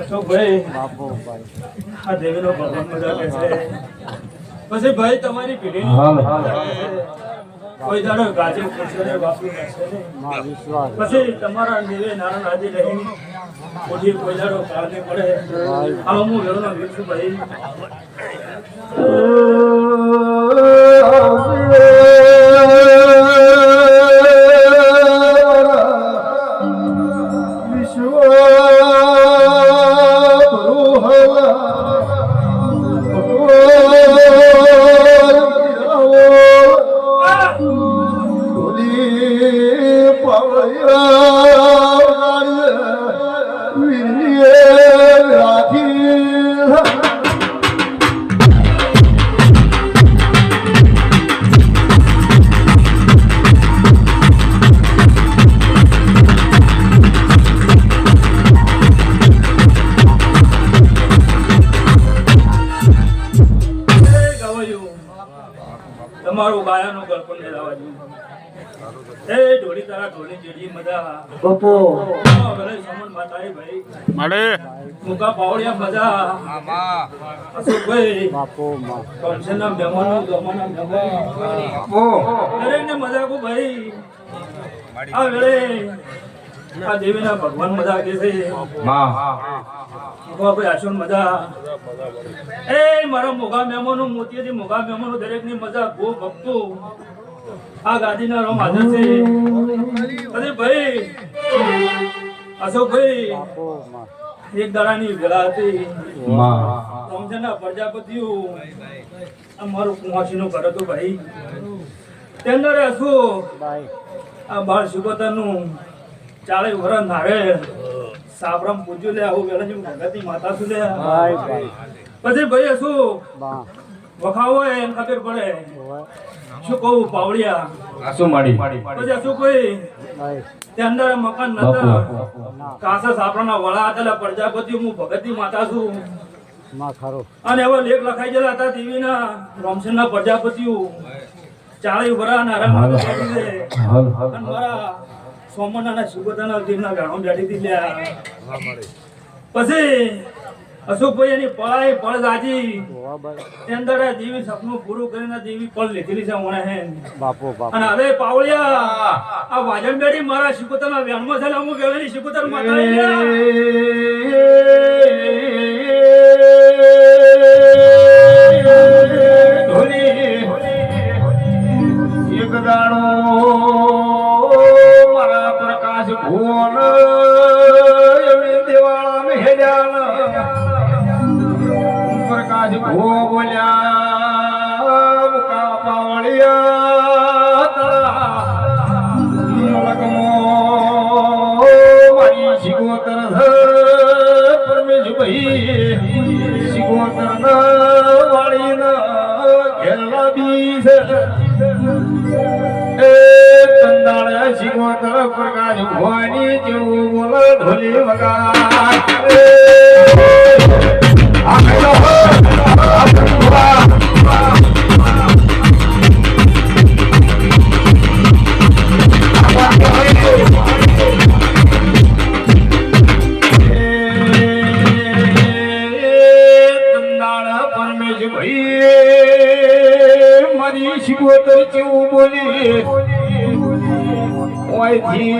અશોકભાઈ આ દેવીનો ભગવાન મજા કે છે. પછી ભાઈ તમારી પેઢી કોઈ દાડો ગાજે વાપરી નાખશે પછી તમારા નિવે નારાયણ આજે રહી ઓછી કોઈ દાડો કાળને પડે. આ હું વેળનો વીર છું ભાઈ. એ તમારું ગાયાનું ગળપણ લેવા લાવવા જેવું. એ ઢોલી તારા ઢોલી જેડી મજા બાપુ. આ સમન માતાએ ભાઈ. મળે મુકા પાવડિયા મજા અશોકભાઈ બાપુ માં કમસેના મહેમાનો ગમાના મહેમાનો દરેકને મજા કો ભાઈ. આ વેળે આ દેવીના ભગવાન મજા કે છે. ભાઈ આશોન મજા? એ મારા મોગા મહેમાનો મોતીથી મોગા મહેમાનો દરેકની મજા ગો ભક્તો. આ ગાદીના રોમ હાજર છે. અરે ભાઈ અશોકભાઈ એક દાડાની વેળા હતી. સમજના પ્રજાપતિઓ આ મારું કુંવાસીનું ઘર હતું ભાઈ. તેના શું આ બાળ શિકોતરનું ચાલે વરણ નાવે સાબરમ પૂજ્યું લે આવું વેળા જેવું ભગતી માતા શું લે? પછી ભાઈ શું? વખાવો એમ ખબર પડે. શું કહું પાવડિયા આસુ માડી. પછી શું કોઈ? અંદર મકાન નતા. ના કાસા સાપરાના વડા હતા પ્રજાપતિ હું ભગતી માતા છું. માં ખરું. અને હવે લેખ લખાઈ ગયેલા હતા રોમસેન ના પ્રજાપતિઓ. ચાળી વરા નારાયણ માતા હાલ હાલ. મારા સોમનાના સુગતાના દીવના ગાણો બેઠી હતી લ્યા. પછી અશોકભાઈ એની પળાઈ પળ ગાજી. અંદર દેવી સપનું પૂરું કરીને દેવી પળ લીધેલી છે મને હે. બાપો બાપો. અને હવે પાવળિયા આ વાજન બેડી મારા સુગતાના વ્યાનમાં છે અમુક વેળાની શિકોતર માતા મારી શિગોતર છે પરમેશભાઈ શિગોતર ના વાળી ના ઘેરલા બી છે એ ચંદાળે શિગોતર પ્રકાશ શિવોતર જેવું બોલે. ઓયથી